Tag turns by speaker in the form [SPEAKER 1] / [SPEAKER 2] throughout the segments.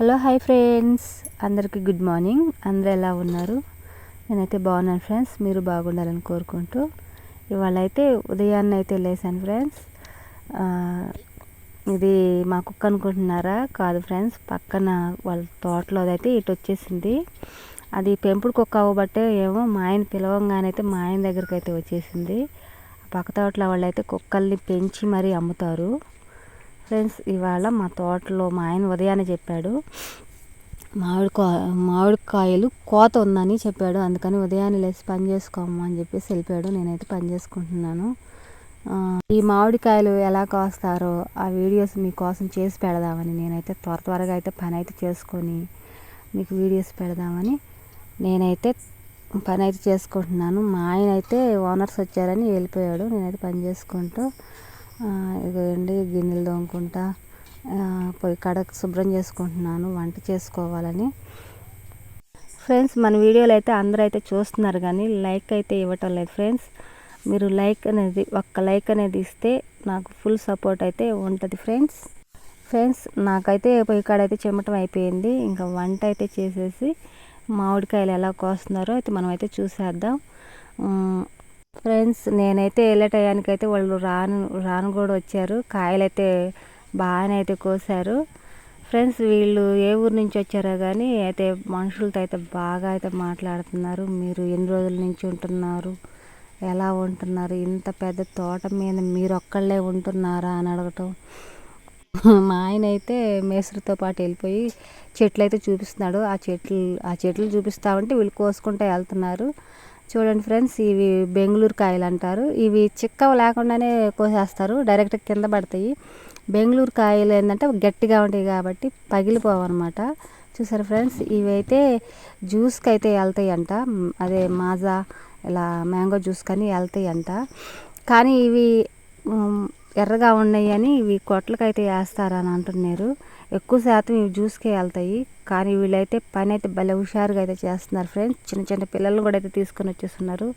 [SPEAKER 1] Hello hi friends. అందరికీ good morning. అందరూ ఎలా ఉన్నారు? నేనైతే బాగున్నాను ఫ్రెండ్స్. మీరు బాగుండాలని కోరుకుంటూ ఇవాళ అయితే ఉదయాన్నే అయితే లేసాను ఫ్రెండ్స్. ఇది మా కుక్క అనుకుంటున్నారా? కాదు ఫ్రెండ్స్ పక్కన వాళ్ళ తోటలో అయితే ఇటు వచ్చేసింది. అది పెంపుడు కుక్క అవ్వబట్టే ఏమో మా ఆయన పిలవంగానైతే మా ఆయన దగ్గరికి అయితే వచ్చేసింది పక్క తోటలో వాళ్ళు అయితే కుక్కల్ని పెంచి మరీ అమ్ముతారు. ఫ్రెండ్స్ ఇవాళ మా తోటలో మా ఆయన ఉదయాన్నే చెప్పాడు మామిడికా మామిడికాయలు కోత ఉందని చెప్పాడు. అందుకని ఉదయాన్నే లేచి పని చేసుకోమ్మా అని చెప్పేసి వెళ్ళిపోయాడు. నేనైతే పని చేసుకుంటున్నాను. ఈ మామిడికాయలు ఎలా కోస్తారో ఆ వీడియోస్ మీకోసం చేసి పెడదామని నేనైతే త్వర త్వరగా అయితే పని అయితే చేసుకొని మీకు వీడియోస్ పెడదామని నేనైతే పని అయితే చేసుకుంటున్నాను. మా ఆయన అయితే ఓనర్స్ వచ్చారని వెళ్ళిపోయాడు. నేనైతే పని చేసుకుంటూ ఇదిగోండి గిన్నెలు తోముకుంటా పోయి పొయ్యి కడకు శుభ్రం చేసుకుంటున్నాను వంట చేసుకోవాలని. ఫ్రెండ్స్ మన వీడియోలు అయితే అందరూ అయితే చూస్తున్నారు కానీ లైక్ అయితే ఇవ్వటం లేదు ఫ్రెండ్స్. మీరు లైక్ అనేది ఒక్క లైక్ అనేది ఇస్తే నాకు ఫుల్ సపోర్ట్ అయితే ఉంటుంది ఫ్రెండ్స్. ఫ్రెండ్స్ నాకైతే పొయ్యి కాడ అయితే చెమటం అయిపోయింది. ఇంకా వంట అయితే చేసేసి మామిడికాయలు ఎలా కోస్తున్నారో అయితే మనం అయితే చూసేద్దాం ఫ్రెండ్స్ నేనైతే వెళ్ళే టయానికైతే వాళ్ళు రాను రాను కూడా వచ్చారు. కాయలైతే బాగానే అయితే కోసారు. ఫ్రెండ్స్ వీళ్ళు ఏ ఊరు నుంచి వచ్చారో కానీ అయితే మనుషులతో అయితే బాగా అయితే మాట్లాడుతున్నారు. మీరు ఎన్ని రోజుల నుంచి ఉంటున్నారు? ఎలా ఉంటున్నారు? ఇంత పెద్ద తోట మీద మీరు ఒక్కళ్ళే ఉంటున్నారా అని అడగటం. మా ఆయన అయితే మేస్త్రితో పాటు వెళ్ళిపోయి చెట్లు అయితే చూపిస్తున్నాడు. ఆ చెట్లు ఆ చెట్లు చూపిస్తా ఉంటే వీళ్ళు కోసుకుంటూ వెళ్తున్నారు. చూడండి ఫ్రెండ్స్ ఇవి బెంగళూరు కాయలు అంటారు. ఇవి చిక్కవ లేకుండానే కోసేస్తారు డైరెక్ట్ కింద పడతాయి. బెంగళూరు కాయలు ఏంటంటే గట్టిగా ఉంటాయి కాబట్టి పగిలిపోవన్నమాట చూసారు ఫ్రెండ్స్ ఇవైతే జ్యూస్కి అయితే వెళ్తాయి అంట అదే మాజా ఇలా మ్యాంగో జ్యూస్ కానీ వెళ్తాయి అంట కానీ ఇవి ఎర్రగా ఉన్నాయి అని ఇవి కొట్లకైతే వేస్తారని అంటున్నారు. ఎక్కువ శాతం ఇవి జ్యూస్కే వెళ్తాయి. కానీ వీళ్ళైతే పని అయితే భలే హుషారుగా అయితే చేస్తున్నారు ఫ్రెండ్స్. చిన్న చిన్న పిల్లలు కూడా అయితే తీసుకొని వచ్చేస్తున్నారు.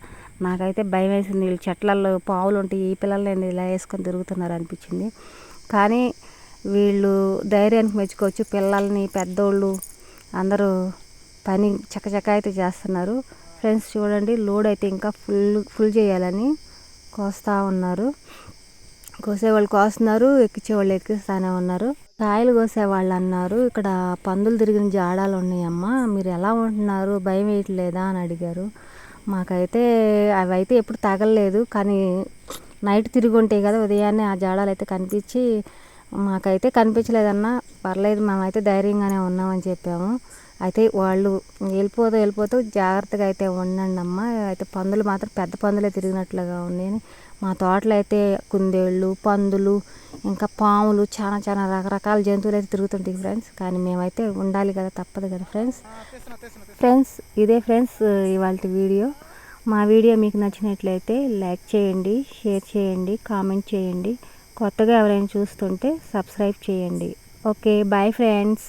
[SPEAKER 1] నాకైతే భయం వేసింది. వీళ్ళు చెట్లలో పావులు ఉంటాయి ఈ పిల్లల్ని ఇలా వేసుకొని తిరుగుతున్నారు అనిపించింది. కానీ వీళ్ళు ధైర్యానికి మెచ్చుకోవచ్చు. పిల్లల్ని పెద్దోళ్ళు అందరూ పని చకచక అయితే చేస్తున్నారు. ఫ్రెండ్స్ చూడండి లోడ్ అయితే ఇంకా ఫుల్ ఫుల్ చేయాలని కోస్తూ ఉన్నారు. కోసేవాళ్ళు కోస్తున్నారు ఎక్కించేవాళ్ళు ఎక్కిస్తానే ఉన్నారు. కాయలు కోసేవాళ్ళు అన్నారు ఇక్కడ పందులు తిరిగిన జాడాలు ఉన్నాయమ్మా మీరు ఎలా ఉంటున్నారు భయం వేయట్లేదా అని అడిగారు. మాకైతే అవి అయితే ఎప్పుడు తగలలేదు కానీ నైట్ తిరిగి ఉంటాయి కదా ఉదయాన్నే ఆ జాడాలు అయితే కనిపించి మాకైతే కనిపించలేదన్నా పర్లేదు మేమైతే ధైర్యంగానే ఉన్నామని చెప్పాము. అయితే వాళ్ళు వెళ్ళిపోతూ వెళ్ళిపోతూ జాగ్రత్తగా అయితే ఉండండి అమ్మ. అయితే పందులు మాత్రం పెద్ద పందులే తిరిగినట్లుగా ఉన్నాయి మా తోటలో అయితే కుందేళ్ళు పందులు ఇంకా పాములు చాలా చాలా రకరకాల జంతువులు అయితే తిరుగుతుంటాయి ఫ్రెండ్స్. కానీ మేమైతే ఉండాలి కదా తప్పదు కదా ఫ్రెండ్స్. ఫ్రెండ్స్ ఇదే ఫ్రెండ్స్ ఇవాళ వీడియో. మా వీడియో మీకు నచ్చినట్లయితే లైక్ చేయండి షేర్ చేయండి కామెంట్ చేయండి. కొత్తగా ఎవరైనా చూస్తుంటే సబ్స్క్రైబ్ చేయండి. Okay bye friends.